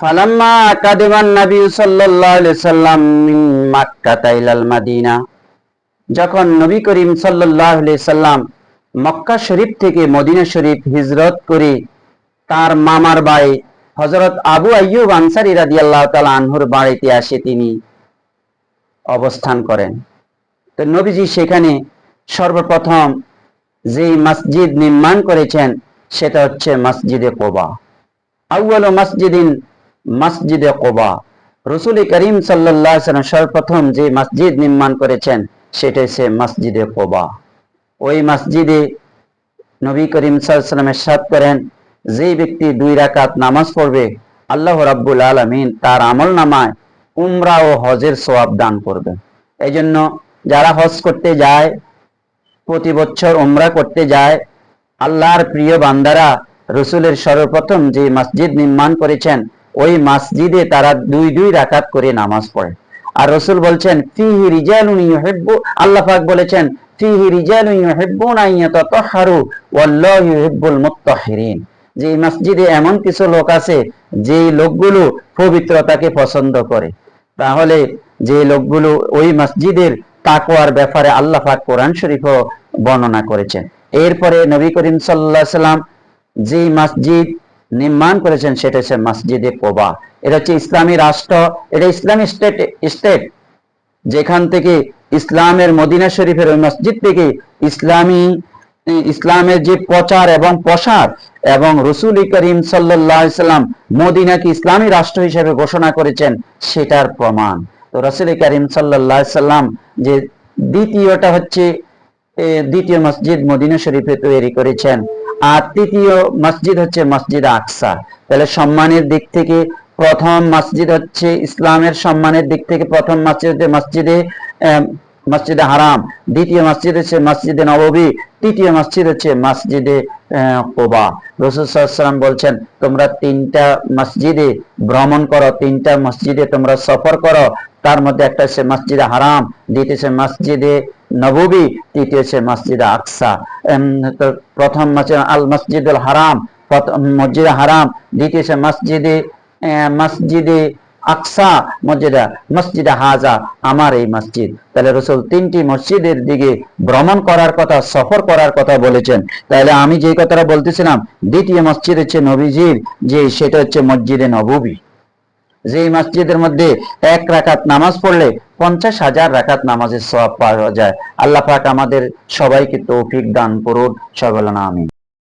ফালাম্মা কাদিমান নবী সাল্লাল্লাহু আলাইহি সাল্লাম মিন মাদিনা। যখন নবী করিম সাল্লাল্লাহু আলাইহি সাল্লাম মক্কা শরীফ থেকে মদিনা শরীফ হিজরত করে তার মামার বাড়ি হযরত আবু আইয়ুব আনসারী রাদিয়াল্লাহু তাআলা আনহুর বাড়িতে আসে তিনি অবস্থান করেন। তো নবীজি সেখানে সর্বপ্রথম যে মসজিদ নির্মাণ করেছেন সেটা হচ্ছে মসজিদে কোবা। আউয়াল মসজিদিন মসজিদে কোবা। রসুল করিম সাল্লাহ সর্বপ্রথম যে মসজিদ নির্মাণ করেছেন সেটা হচ্ছে মসজিদে কোবা। ওই মসজিদে নবী করিম সাল্লামের সাথ করেন, যে ব্যক্তি দুই রাকাত নামাজ পড়বে, আল্লাহ রাব্বুল আলমিন তার আমল নামায় উমরা ও হজের সোয়াব দান করবে এই জন্য যারা হজ করতে যায়, প্রতি বছর উমরা করতে যায়, আল্লাহর প্রিয় বান্দারা রসুলের সর্বপ্রথম যে মসজিদ নির্মাণ করেছেন ওই মসজিদে তারা দুই দুই রাকাত করে নামাজ পড়ে। আর রসুল বলছেন, ফিহি রিজালুন ইউহিব্বু আল্লাহ পাক বলেছেন, ফিহি রিজালুন ওয়াল্লাহু ইউহিব্বুল যে মসজিদে এমন কিছু লোক আছে যে লোকগুলো পবিত্রতাকে পছন্দ করে। তাহলে যে লোকগুলো ওই মসজিদের তাকওয়ার ব্যাপারে আল্লাহ পাক কোরআন বর্ণনা করেছেন। এরপরে নবী করিম সাল্লাহ সাল্লাম যে মসজিদ নির্মাণ করেছেন, সেটা হচ্ছে মসজিদে কোবা। এটা হচ্ছে ইসলামী রাষ্ট্র, এটা ইসলামী স্টেট স্টেট, যেখান থেকে ইসলামের মদিনা শরীফের ওই মসজিদ থেকে ইসলামী, ইসলামের যে প্রচার এবং প্রসার এবং রসুল করিম সাল্লাম মদিনাকে ইসলামী রাষ্ট্র হিসেবে ঘোষণা করেছেন, সেটার প্রমাণ। তো রসুল করিম সাল্লাম যে দ্বিতীয়টা হচ্ছে দ্বিতীয় মসজিদ মদিনা শরীফে তৈরি করেছেন। আর তৃতীয় মসজিদ হচ্ছে মসজিদ আকসা। তাহলে সম্মানের দিক থেকে প্রথম মসজিদ হচ্ছে ইসলামের সম্মানের দিক থেকে প্রথম মসজিদ হচ্ছে মসজিদে মসজিদে হারাম, দ্বিতীয় মসজিদ হচ্ছে মসজিদে নববী, তৃতীয় মসজিদ হচ্ছে মসজিদে কোবা। রসুল সাল্লাম বলছেন, তোমরা তিনটা মসজিদে ভ্রমণ করো, তিনটা মসজিদে তোমরা সফর করো, তার মধ্যে একটা হচ্ছে মসজিদে হারাম, দ্বিতীয় হচ্ছে মসজিদে নববী, তৃতীয় হচ্ছে মসজিদে আকসা। প্রথম মসজিদ আল মসজিদুল হারাম মসজিদে হারাম, দ্বিতীয় হচ্ছে মসজিদে মসজিদে আকসা মসজিদা, মসজিদে হাজা, আমার এই মসজিদ। তাহলে রসুল তিনটি মসজিদের দিকে ভ্রমণ করার কথা, সফর করার কথা বলেছেন। তাহলে আমি যে কথাটা বলতেছিলাম, দ্বিতীয় মসজিদ হচ্ছে নবীজির, যে সেটা হচ্ছে মসজিদে নববী। যে মসজিদের মধ্যে এক রাকাত নামাজ পড়লে পঞ্চাশ হাজার রাকাত নামাজের সব পাওয়া যায়। আল্লাহ পাক আমাদের সবাইকে তৌফিক দান করুন। সবাই বলেন আমিন।